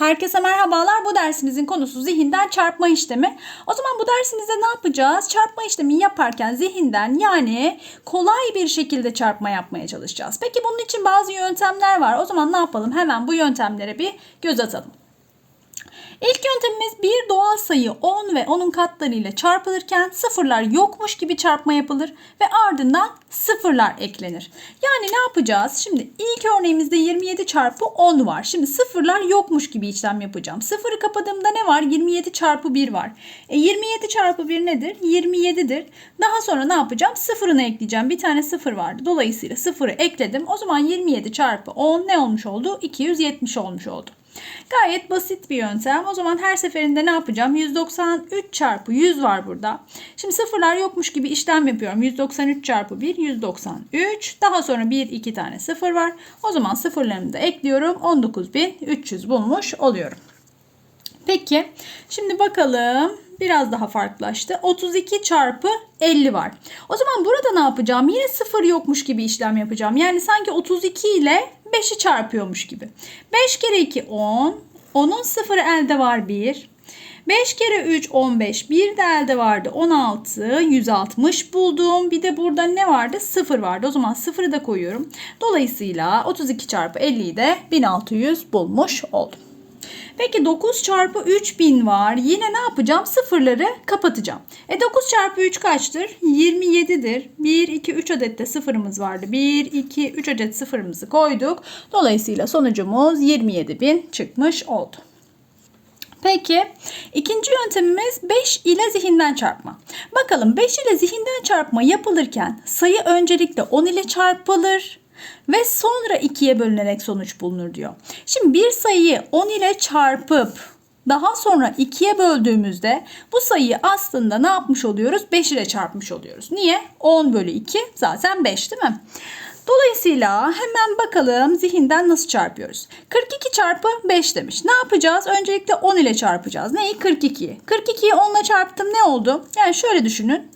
Herkese merhabalar. Bu dersimizin konusu zihinden çarpma işlemi. O zaman bu dersimizde ne yapacağız? Çarpma işlemi yaparken zihinden yani kolay bir şekilde çarpma yapmaya çalışacağız. Peki bunun için bazı yöntemler var. O zaman ne yapalım? Hemen bu yöntemlere bir göz atalım. İlk yöntemimiz bir doğal sayı 10 ve onun katları ile çarpılırken sıfırlar yokmuş gibi çarpma yapılır ve ardından sıfırlar eklenir. Yani ne yapacağız? Şimdi ilk örneğimizde 27 çarpı 10 var. Şimdi sıfırlar yokmuş gibi işlem yapacağım. Sıfırı kapadığımda ne var? 27 çarpı 1 var. E 27 çarpı 1 nedir? 27'dir. Daha sonra ne yapacağım? Sıfırını ekleyeceğim. Bir tane sıfır vardı. Dolayısıyla sıfırı ekledim. O zaman 27 çarpı 10 ne olmuş oldu? 270 olmuş oldu. Gayet basit bir yöntem. O zaman her seferinde ne yapacağım? 193 çarpı 100 var burada. Şimdi sıfırlar yokmuş gibi işlem yapıyorum. 193 çarpı 1 193. Daha sonra 1 2 tane sıfır var. O zaman sıfırlarımı da ekliyorum. 19300 bulmuş oluyorum. Peki şimdi bakalım biraz daha farklılaştı. 32 çarpı 50 var. O zaman burada ne yapacağım? Yine sıfır yokmuş gibi işlem yapacağım. Yani sanki 32 ile 5'i çarpıyormuş gibi. 5 kere 2 10. 10'un sıfırı elde var 1. 5 kere 3 15. Bir de elde vardı 16. 160 buldum. Bir de burada ne vardı? 0 vardı. O zaman 0'ı da koyuyorum. Dolayısıyla 32 çarpı 50'yi de 1600 bulmuş oldum. Peki 9 çarpı 3000 var. Yine ne yapacağım? Sıfırları kapatacağım. E 9 çarpı 3 kaçtır? 27'dir. 1, 2, 3 adet de sıfırımız vardı. 1, 2, 3 adet sıfırımızı koyduk. Dolayısıyla sonucumuz 27.000 çıkmış oldu. Peki ikinci yöntemimiz 5 ile zihinden çarpma. Bakalım 5 ile zihinden çarpma yapılırken sayı öncelikle 10 ile çarpılır ve sonra 2'ye bölünerek sonuç bulunur diyor. Şimdi bir sayıyı 10 ile çarpıp daha sonra 2'ye böldüğümüzde bu sayıyı aslında ne yapmış oluyoruz? 5 ile çarpmış oluyoruz. Niye? 10 bölü 2 zaten 5 değil mi? Dolayısıyla hemen bakalım zihinden nasıl çarpıyoruz. 42 çarpı 5 demiş. Ne yapacağız? Öncelikle 10 ile çarpacağız. Neyi? 42'yi. 42'yi 10 ile çarptım ne oldu? Yani şöyle düşünün.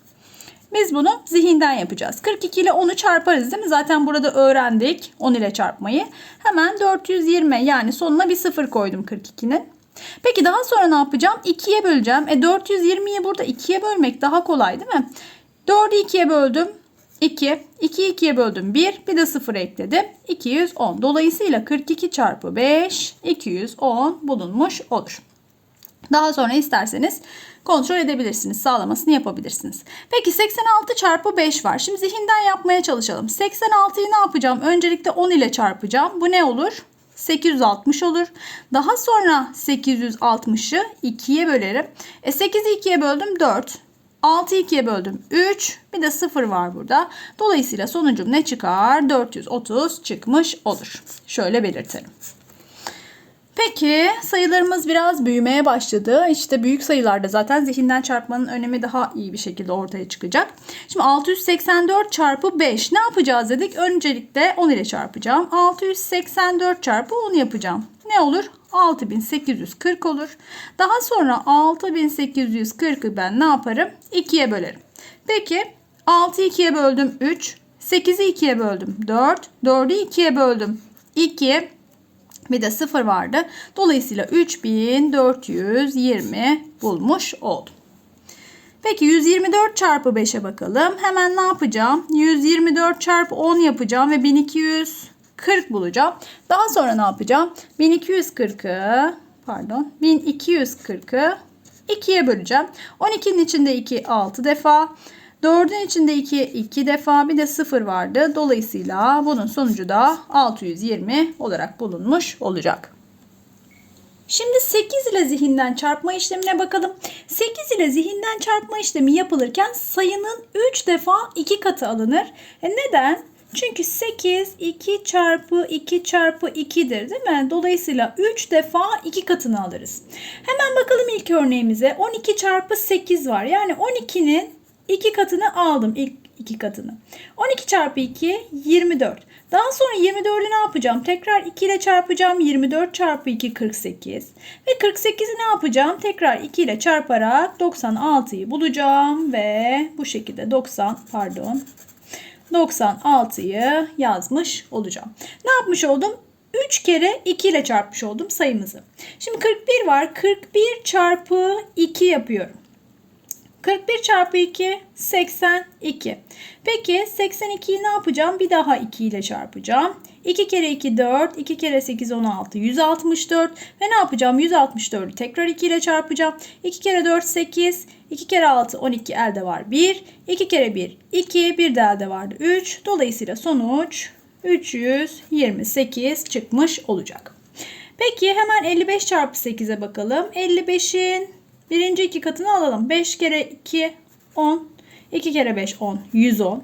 Biz bunu zihinden yapacağız. 42 ile 10'u çarparız değil mi? Zaten burada öğrendik 10 ile çarpmayı. Hemen 420 yani sonuna bir sıfır koydum 42'nin. Peki daha sonra ne yapacağım? 2'ye böleceğim. E 420'yi burada 2'ye bölmek daha kolay değil mi? 4'ü 2'ye böldüm. 2. 2'yi 2'ye böldüm 1. Bir de 0 ekledim. 210. Dolayısıyla 42 çarpı 5 210 bulunmuş olur. Daha sonra isterseniz kontrol edebilirsiniz. Sağlamasını yapabilirsiniz. Peki 86 çarpı 5 var. Şimdi zihinden yapmaya çalışalım. 86'yı ne yapacağım? Öncelikle 10 ile çarpacağım. Bu ne olur? 860 olur. Daha sonra 860'ı 2'ye bölerim. E 8'i 2'ye böldüm 4. 6'yı 2'ye böldüm 3. Bir de 0 var burada. Dolayısıyla sonucum ne çıkar? 430 çıkmış olur. Şöyle belirtelim. Peki sayılarımız biraz büyümeye başladı. İşte büyük sayılarda zaten zihinden çarpmanın önemi daha iyi bir şekilde ortaya çıkacak. Şimdi 684 çarpı 5 ne yapacağız dedik? Öncelikle 10 ile çarpacağım. 684 çarpı 10 yapacağım. Ne olur? 6840 olur. Daha sonra 6840'ı ben ne yaparım? 2'ye bölerim. Peki 6'yı 2'ye böldüm 3. 8'i 2'ye böldüm 4. 4'ü 2'ye böldüm 2. Bir de 0 vardı. Dolayısıyla 3420 bulmuş oldum. Peki 124 çarpı 5'e bakalım. Hemen ne yapacağım? 124 çarpı 10 yapacağım ve 1240 bulacağım. Daha sonra ne yapacağım? 1240'ı pardon 1240'ı 2'ye böleceğim. 12'nin içinde 2 6 defa. 4'ün içinde 2 2 defa bir de 0 vardı. Dolayısıyla bunun sonucu da 620 olarak bulunmuş olacak. Şimdi 8 ile zihinden çarpma işlemine bakalım. 8 ile zihinden çarpma işlemi yapılırken sayının 3 defa 2 katı alınır. E neden? Çünkü 8 2 çarpı 2 çarpı 2'dir değil mi? Dolayısıyla 3 defa 2 katını alırız. Hemen bakalım ilk örneğimize. 12 çarpı 8 var. Yani 12'nin 2 katını aldım. ilk 2 katını. 12 çarpı 2 24. Daha sonra 24'ü ne yapacağım? Tekrar 2 ile çarpacağım. 24 çarpı 2 48. Ve 48'i ne yapacağım? Tekrar 2 ile çarparak 96'yı bulacağım. Ve bu şekilde 90 pardon 96'yı yazmış olacağım. Ne yapmış oldum? 3 kere 2 ile çarpmış oldum sayımızı. Şimdi 41 var. 41 çarpı 2 yapıyorum. 41 çarpı 2 82. Peki 82'yi ne yapacağım? Bir daha 2 ile çarpacağım. 2 kere 2 4, 2 kere 8 16, 164 ve ne yapacağım? 164'ü tekrar 2 ile çarpacağım. 2 kere 4 8, 2 kere 6 12 elde var 1, 2 kere 1 2, bir de elde vardı 3. Dolayısıyla sonuç 328 çıkmış olacak. Peki hemen 55 çarpı 8'e bakalım. 55'in birinci iki katını alalım. 5 kere 2 10. 2 kere 5 10. 110.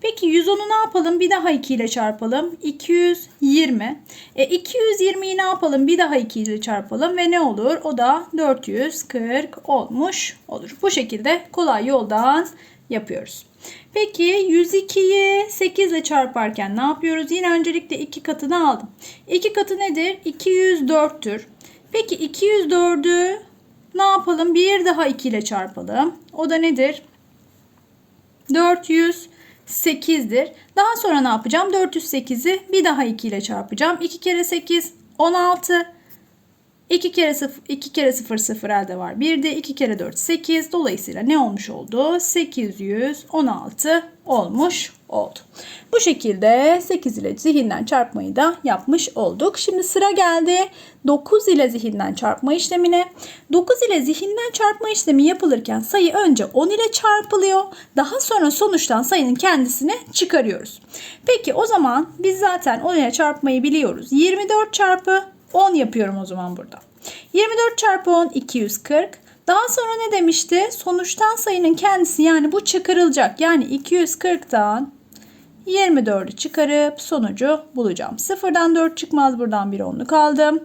Peki 110'u ne yapalım? Bir daha 2 ile çarpalım. 220. E 220'yi ne yapalım? Bir daha 2 ile çarpalım ve ne olur? O da 440 olmuş olur. Bu şekilde kolay yoldan yapıyoruz. Peki 102'yi 8 ile çarparken ne yapıyoruz? Yine öncelikle 2 katını aldım. 2 katı nedir? 204'tür. Peki 204'ü ne yapalım? Bir daha 2 ile çarpalım. O da nedir? 408'dir. Daha sonra ne yapacağım? 408'i bir daha 2 ile çarpacağım. 2 kere 8 16. 2 kere 0 2 kere 0 0 elde var. Bir de 2 kere 4 8. Dolayısıyla ne olmuş oldu? 816 olmuş oldu. Bu şekilde 8 ile zihinden çarpmayı da yapmış olduk. Şimdi sıra geldi 9 ile zihinden çarpma işlemine. 9 ile zihinden çarpma işlemi yapılırken sayı önce 10 ile çarpılıyor. Daha sonra sonuçtan sayının kendisini çıkarıyoruz. Peki o zaman biz zaten 10 ile çarpmayı biliyoruz. 24 çarpı 10 yapıyorum o zaman burada. 24 çarpı 10 240. Daha sonra ne demişti? Sonuçtan sayının kendisi yani bu çıkarılacak. Yani 240'tan 24'ü çıkarıp sonucu bulacağım. Sıfırdan 4 çıkmaz buradan bir onluk aldım.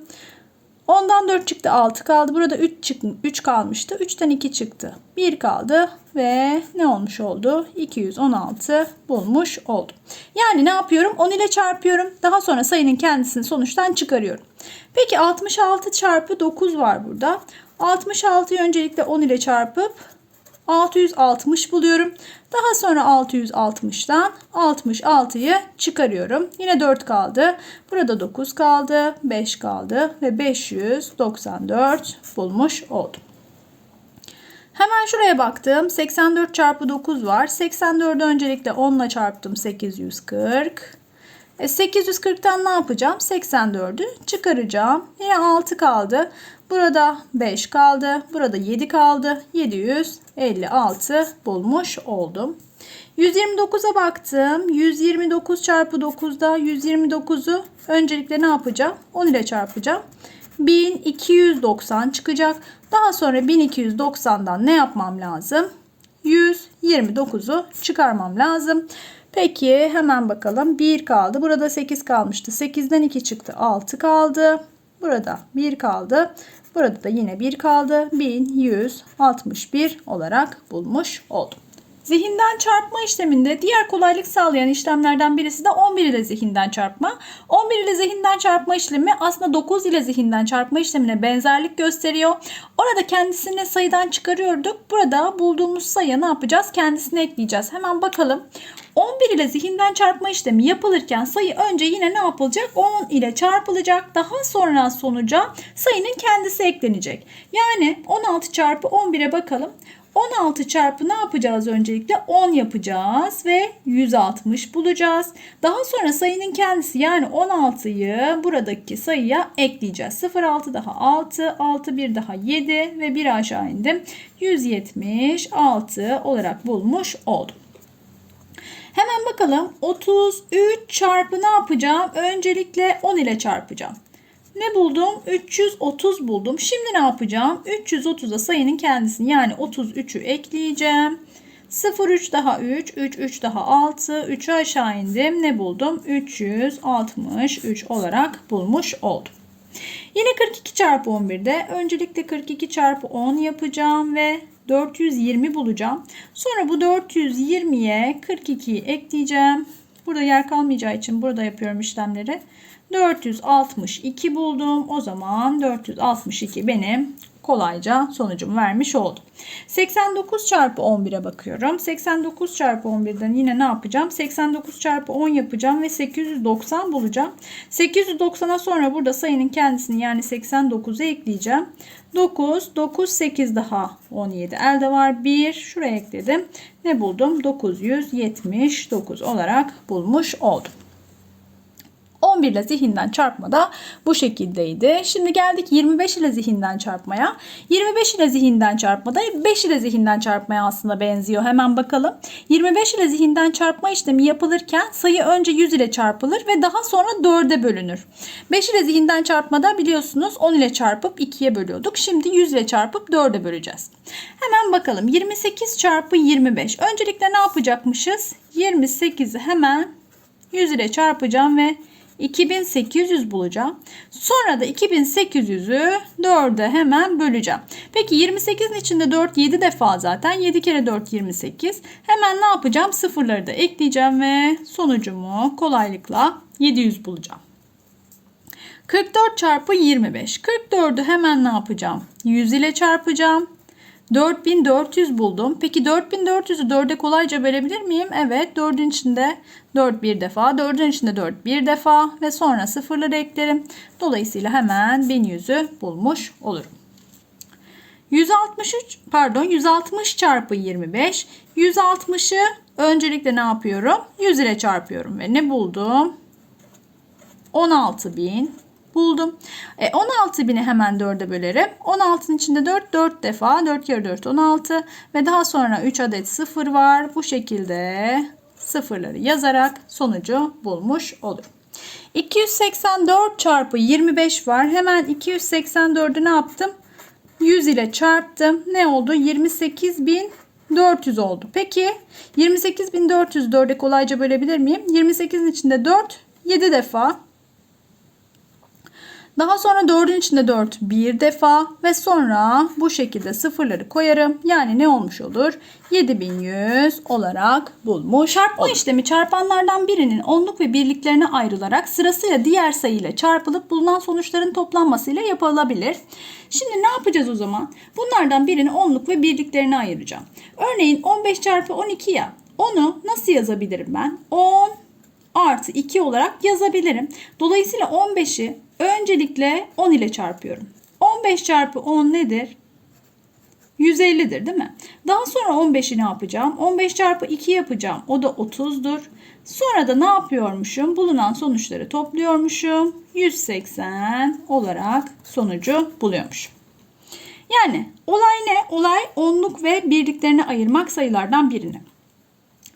10'dan 4 çıktı 6 kaldı. Burada 3, çık 3 kalmıştı. 3'ten 2 çıktı. 1 kaldı ve ne olmuş oldu? 216 bulmuş oldum. Yani ne yapıyorum? 10 ile çarpıyorum. Daha sonra sayının kendisini sonuçtan çıkarıyorum. Peki 66 çarpı 9 var burada. 66'yı öncelikle 10 ile çarpıp 660 buluyorum. Daha sonra 660'dan 66'yı çıkarıyorum. Yine 4 kaldı. Burada 9 kaldı. 5 kaldı. Ve 594 bulmuş oldum. Hemen şuraya baktım. 84 çarpı 9 var. 84'ü öncelikle 10 ile çarptım. 840. E 840'tan ne yapacağım? 84'ü çıkaracağım. Yine 6 kaldı. Burada 5 kaldı. Burada 7 kaldı. 756 bulmuş oldum. 129'a baktım. 129 çarpı 9'da 129'u öncelikle ne yapacağım? 10 ile çarpacağım. 1290 çıkacak. Daha sonra 1290'dan ne yapmam lazım? 129'u çıkarmam lazım. Peki hemen bakalım. 1 kaldı. Burada 8 kalmıştı. 8'den 2 çıktı. 6 kaldı. Burada 1 kaldı. Burada da yine 1 kaldı. 1161 olarak bulmuş oldum. Zihinden çarpma işleminde diğer kolaylık sağlayan işlemlerden birisi de 11 ile zihinden çarpma. 11 ile zihinden çarpma işlemi aslında 9 ile zihinden çarpma işlemine benzerlik gösteriyor. Orada kendisini sayıdan çıkarıyorduk. Burada bulduğumuz sayı ne yapacağız? Kendisini ekleyeceğiz. Hemen bakalım. 11 ile zihinden çarpma işlemi yapılırken sayı önce yine ne yapılacak? 10 ile çarpılacak. Daha sonra sonuca sayının kendisi eklenecek. Yani 16 çarpı 11'e bakalım. 16 çarpı ne yapacağız öncelikle? 10 yapacağız ve 160 bulacağız. Daha sonra sayının kendisi yani 16'yı buradaki sayıya ekleyeceğiz. 0 6 daha 6, 6 1 daha 7 ve 1 aşağı indim. 176 olarak bulmuş oldum. Hemen bakalım 33 çarpı ne yapacağım? Öncelikle 10 ile çarpacağım. Ne buldum? 330 buldum. Şimdi ne yapacağım? 330'a sayının kendisini yani 33'ü ekleyeceğim. 0 3 daha 3, 3 3 daha 6, 3'ü aşağı indim. Ne buldum? 363 olarak bulmuş oldum. Yine 42 çarpı 11'de öncelikle 42 çarpı 10 yapacağım ve 420 bulacağım. Sonra bu 420'ye 42'yi ekleyeceğim. Burada yer kalmayacağı için burada yapıyorum işlemleri. 462 buldum. O zaman 462 benim kolayca sonucumu vermiş oldu. 89 çarpı 11'e bakıyorum. 89 çarpı 11'den yine ne yapacağım? 89 çarpı 10 yapacağım ve 890 bulacağım. 890'a sonra burada sayının kendisini yani 89'u ekleyeceğim. 9, 9, 8 daha 17. Elde var 1. Şuraya ekledim. Ne buldum? 979 olarak bulmuş oldum. 11 ile zihinden çarpma da bu şekildeydi. Şimdi geldik 25 ile zihinden çarpmaya. 25 ile zihinden çarpma da 5 ile zihinden çarpmaya aslında benziyor. Hemen bakalım. 25 ile zihinden çarpma işlemi yapılırken sayı önce 100 ile çarpılır ve daha sonra 4'e bölünür. 5 ile zihinden çarpmada biliyorsunuz 10 ile çarpıp 2'ye bölüyorduk. Şimdi 100 ile çarpıp 4'e böleceğiz. Hemen bakalım. 28 çarpı 25. Öncelikle ne yapacakmışız? 28'i hemen 100 ile çarpacağım ve 2800 bulacağım. Sonra da 2800'ü 4'e hemen böleceğim. Peki 28'in içinde 4 7 defa zaten. 7 kere 4 28. Hemen ne yapacağım? Sıfırları da ekleyeceğim ve sonucumu kolaylıkla 700 bulacağım. 44 çarpı 25. 44'ü hemen ne yapacağım? 100 ile çarpacağım. 4400 buldum. Peki 4400'ü 4'e kolayca bölebilir miyim? Evet. 4'ün içinde 4 bir defa. 4'ün içinde 4 bir defa. Ve sonra sıfırları eklerim. Dolayısıyla hemen 1100'ü bulmuş olurum. 163 pardon 160 çarpı 25. 160'ı öncelikle ne yapıyorum? 100 ile çarpıyorum ve ne buldum? 16.000 buldum. E, 16.000'i hemen 4'e bölerim. 16'nın içinde 4, 4 defa. 4 kere 4, 16. Ve daha sonra 3 adet 0 var. Bu şekilde sıfırları yazarak sonucu bulmuş olurum. 284 çarpı 25 var. Hemen 284'ü ne yaptım? 100 ile çarptım. Ne oldu? 28.400 oldu. Peki 28.400 4'e kolayca bölebilir miyim? 28'in içinde 4 7 defa. Daha sonra 4'ün içinde 4 bir defa ve sonra bu şekilde sıfırları koyarım. Yani ne olmuş olur? 7100 olarak bulmuş. Çarpma olur. işlemi çarpanlardan birinin onluk ve birliklerine ayrılarak sırasıyla diğer sayıyla çarpılıp bulunan sonuçların toplanmasıyla yapılabilir. Şimdi ne yapacağız o zaman? Bunlardan birini onluk ve birliklerine ayıracağım. Örneğin 15 çarpı 12 ya. Onu nasıl yazabilirim ben? 10 artı 2 olarak yazabilirim. Dolayısıyla 15'i öncelikle 10 ile çarpıyorum. 15 çarpı 10 nedir? 150'dir değil mi? Daha sonra 15'i ne yapacağım? 15 çarpı 2 yapacağım. O da 30'dur. Sonra da ne yapıyormuşum? Bulunan sonuçları topluyormuşum. 180 olarak sonucu buluyormuşum. Yani olay ne? Olay onluk ve birliklerine ayırmak sayılardan birini.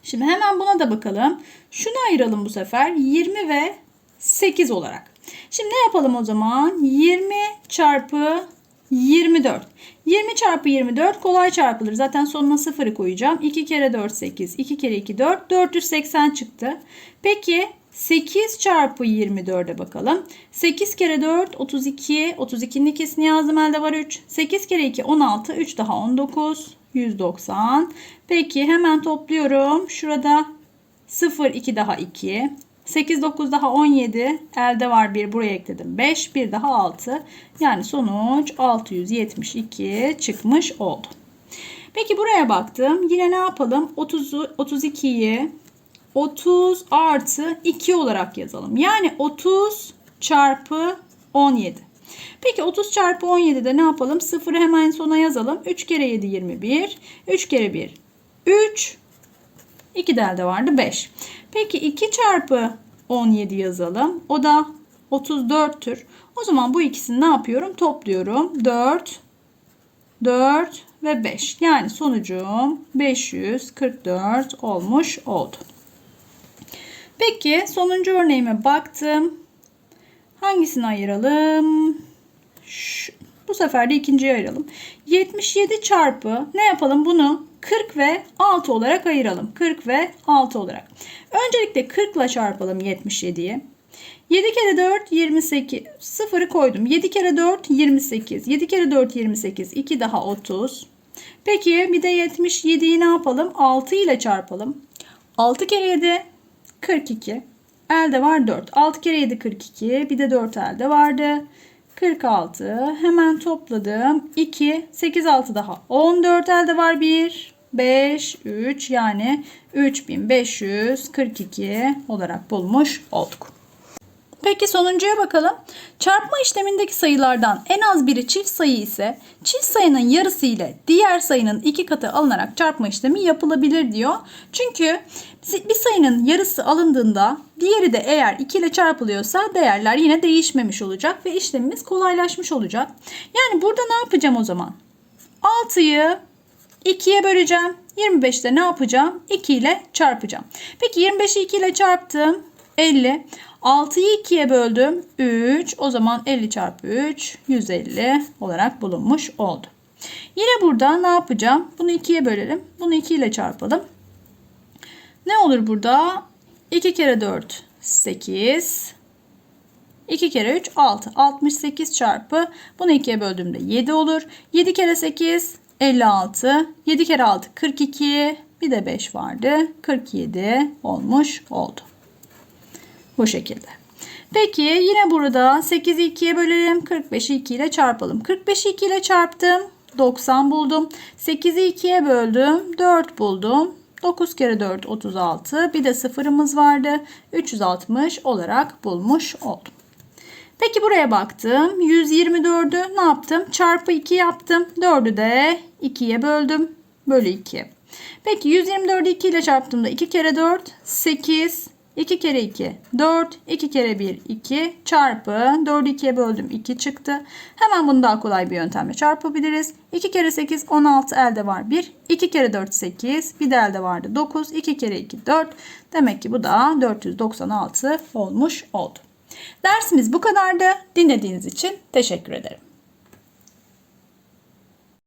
Şimdi hemen buna da bakalım. Şunu ayıralım bu sefer. 20 ve 8 olarak. Şimdi ne yapalım o zaman? 20 çarpı 24. 20 çarpı 24 kolay çarpılır. Zaten sonuna 0'ı koyacağım. 2 kere 4 8. 2 kere 2 4. 480 çıktı. Peki 8 çarpı 24'e bakalım. 8 kere 4 32. 32'nin ikisini yazdım elde var 3. 8 kere 2 16. 3 daha 19. 190. Peki hemen topluyorum. Şurada 0 2 daha 2. 8 9 daha 17. Elde var 1 buraya ekledim. 5 1 daha 6. Yani sonuç 672 çıkmış oldu. Peki buraya baktım. Yine ne yapalım? 30'u 32'yi 30 artı 2 olarak yazalım. Yani 30 çarpı 17. Peki 30 çarpı 17'de ne yapalım? 0'ı hemen sona yazalım. 3 kere 7 21. 3 kere 1 3. 2 de elde vardı 5. Peki 2 çarpı 17 yazalım. O da 34'tür. O zaman bu ikisini ne yapıyorum? Topluyorum. 4, 4 ve 5. Yani sonucum 544 olmuş oldu. Peki sonuncu örneğime baktım. Hangisini ayıralım? Şu, bu sefer de ikinciyi ayıralım. 77 çarpı ne yapalım bunu 40 ve 6 olarak ayıralım. 40 ve 6 olarak. Öncelikle 40 ile çarpalım 77'yi. 7 kere 4 28. Sıfırı koydum. 7 kere 4 28. 7 kere 4 28. 2 daha 30. Peki bir de 77'yi ne yapalım? 6 ile çarpalım. 6 kere 7 42. Elde var 4. 6 kere 7 42. Bir de 4 elde vardı. 46. Hemen topladım. 2. 8 6 daha. 14 elde var 1. 5, 3 yani 3542 olarak bulmuş olduk. Peki sonuncuya bakalım. Çarpma işlemindeki sayılardan en az biri çift sayı ise çift sayının yarısı ile diğer sayının iki katı alınarak çarpma işlemi yapılabilir diyor. Çünkü bir sayının yarısı alındığında diğeri de eğer 2 ile çarpılıyorsa değerler yine değişmemiş olacak ve işlemimiz kolaylaşmış olacak. Yani burada ne yapacağım o zaman? 6'yı 2'ye böleceğim. 25'te ne yapacağım? 2 ile çarpacağım. Peki 25'i 2 ile çarptım. 50. 6'yı 2'ye böldüm. 3. O zaman 50 çarpı 3 150 olarak bulunmuş oldu. Yine burada ne yapacağım? Bunu 2'ye bölelim. Bunu 2 ile çarpalım. Ne olur burada? 2 kere 4 8. 2 kere 3 6. 68 çarpı bunu 2'ye böldüğümde 7 olur. 7 kere 8 56. 7 kere 6 42. Bir de 5 vardı. 47 olmuş oldu. Bu şekilde. Peki yine burada 8'i 2'ye bölelim. 45'i 2 ile çarpalım. 45'i 2 ile çarptım. 90 buldum. 8'i 2'ye böldüm. 4 buldum. 9 kere 4 36. Bir de sıfırımız vardı. 360 olarak bulmuş oldum. Peki buraya baktım. 124'ü ne yaptım? Çarpı 2 yaptım. 4'ü de 2'ye böldüm. Bölü 2. Peki 124'ü 2 ile çarptığımda 2 kere 4 8. 2 kere 2 4. 2 kere 1 2 çarpı 4'ü 2'ye böldüm 2 çıktı. Hemen bunu daha kolay bir yöntemle çarpabiliriz. 2 kere 8 16 elde var 1. 2 kere 4 8. Bir de elde vardı 9. 2 kere 2 4. Demek ki bu da 496 olmuş oldu. Dersimiz bu kadardı. Dinlediğiniz için teşekkür ederim.